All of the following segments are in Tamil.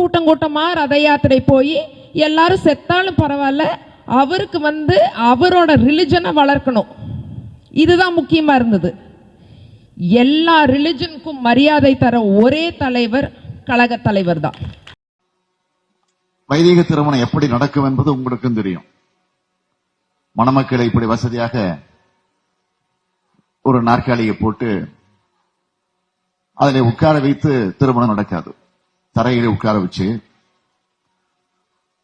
கூட்டம் கூட்டமாக ரத யாத்திரை போய் எல்லாரும் செத்தாலும் பரவாயில்ல. அவருக்கு வந்து அவரோட ரிலிஜனை வளர்க்கணும். இதுதான் முக்கியமா இருந்தது. எல்லா ரிலிஜனுக்கும் மரியாதை தர ஒரே தலைவர் கழக தலைவர் தான். வைதிக திருமணம் எப்படி நடக்கும் என்பது உங்களுக்கும் தெரியும். மணமக்களை இப்படி வசதியாக ஒரு நாற்காலியை போட்டு அதில் உட்கார வைத்து திருமணம் நடக்காது. தரையிலே உட்கார வச்சு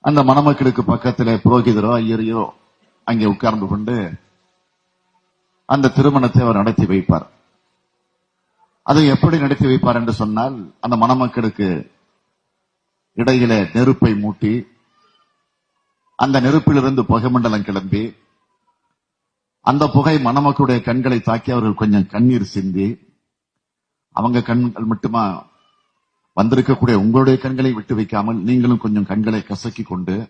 அந்த மணமக்களுக்கு பக்கத்துல புரோகிதரோ ஐயரையோ அங்கே உட்கார்ந்து கொண்டு அந்த திருமணத்தை அவர் நடத்தி வைப்பார். அதை எப்படி நடத்தி வைப்பார் என்று சொன்னால் அந்த மணமக்களுக்கு இடையில நெருப்பை மூட்டி அந்த நெருப்பிலிருந்து புகைமண்டலம் கிளம்பி அந்த புகை மணமக்களுடைய கண்களை தாக்கி அவர்கள் கொஞ்சம் கண்ணீர் சிந்தி அவங்க கண்கள் மட்டுமா வந்திருக்கக்கூடிய உங்களுடைய கண்களை விட்டு வைக்காமல் நீங்களும் கொஞ்சம் கண்களை கசக்கி கொண்டு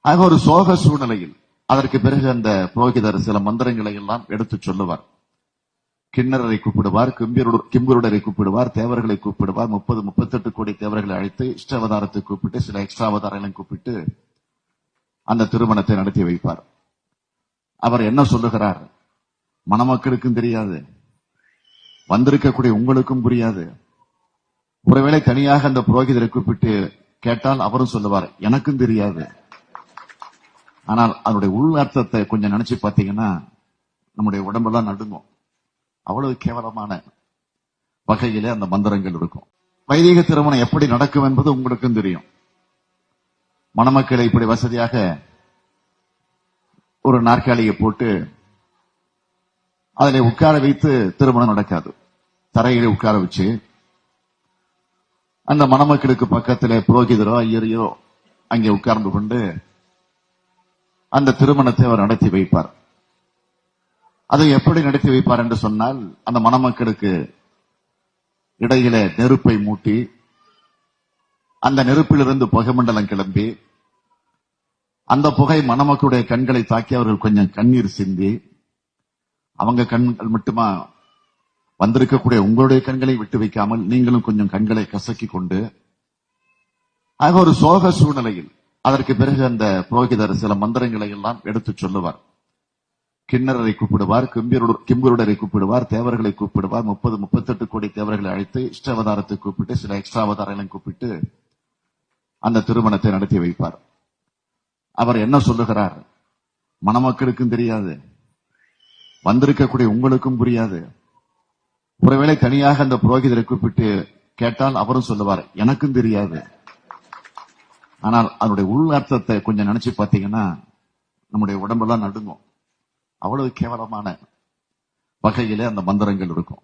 ஆக ஒரு சோக சூழ்நிலையில் அதற்கு பிறகு அந்த புரோகிதர் சில மந்திரங்களை எல்லாம் எடுத்து சொல்லுவார். கிண்ணறரை கூப்பிடுவார் கிம்பருடரை கூப்பிடுவார் தேவர்களை கூப்பிடுவார் முப்பது முப்பத்தெட்டு கோடி தேவர்களை அழைத்து இஷ்டாவதாரத்தை கூப்பிட்டு சில எக்ஸ்ட்ரா அவதாரங்களையும் கூப்பிட்டு அந்த திருமணத்தை நடத்தி வைப்பார். அவர் என்ன சொல்லுகிறார்? மணமக்களுக்கும் தெரியாது. வந்திருக்கக்கூடிய உங்களுக்கும் புரியாது. ஒருவேளை தனியாக அந்த புரோகிதரை கூப்பிட்டு கேட்டால் அவரும் சொல்லுவார் எனக்கும் தெரியாது. ஆனால் அதனுடைய உள் அர்த்தத்தை கொஞ்சம் நினைச்சு பார்த்தீங்கன்னா நம்முடைய உடம்பெல்லாம் நடுங்கும். அவ்வளவு கேவலமான வகையிலே அந்த மந்திரங்கள் இருக்கும். வைதிக திருமணம் எப்படி நடக்கும் என்பது உங்களுக்கும் தெரியும். மணமக்களை இப்படி வசதியாக ஒரு நாற்காலியை போட்டு அதில் உட்கார வைத்து திருமணம் நடக்காது. தரையிலே உட்கார வச்சு அந்த மணமக்களுக்கு பக்கத்துல புரோகிதரோ ஐயரையோ அங்கே உட்கார்ந்து கொண்டு அந்த திருமணத்தை அவர் நடத்தி வைப்பார். அதை எப்படி நடத்தி வைப்பார் என்று சொன்னால் அந்த மணமக்களுக்கு இடையில நெருப்பை மூட்டி அந்த நெருப்பிலிருந்து புகைமண்டலம் கிளம்பி அந்த புகை மணமக்களுடைய கண்களை தாக்கி அவர்கள் கொஞ்சம் கண்ணீர் சிந்தி அவங்க கண்கள் மட்டுமா வந்திருக்கக்கூடிய உங்களுடைய கண்களை விட்டு வைக்காமல் நீங்களும் கொஞ்சம் கண்களை கசக்கி கொண்டு ஆக ஒரு சோக சூழ்நிலையில் அதற்கு பிறகு அந்த புரோகிதர் சில மந்திரங்களை எல்லாம் எடுத்து சொல்லுவார். கிண்ணறரை கூப்பிடுவார் கிம்பியருட- கிம்புருடரை கூப்பிடுவார் தேவர்களை கூப்பிடுவார் முப்பது முப்பத்தெட்டு கோடி தேவர்களை அழைத்து இஷ்டாவதாரத்தை கூப்பிட்டு சில எக்ஸ்ட்ரா அவதாரங்களையும் கூப்பிட்டு அந்த திருமணத்தை நடத்தி வைப்பார். அவர் என்ன சொல்லுகிறார்? மணமக்களுக்கும் தெரியாது. வந்திருக்கக்கூடிய உங்களுக்கும் புரியாது. ஒருவேளை தனியாக அந்த புரோகிதரை கூப்பிட்டு கேட்டால் அவரும் சொல்லுவார் எனக்கும் தெரியாது. ஆனால் அதனுடைய உள் அர்த்தத்தை கொஞ்சம் நினைச்சு பார்த்தீங்கன்னா நம்முடைய உடம்பெல்லாம் நடுங்கும். அவ்வளவு கேவலமான வகையில அந்த மந்திரங்கள் இருக்கும்.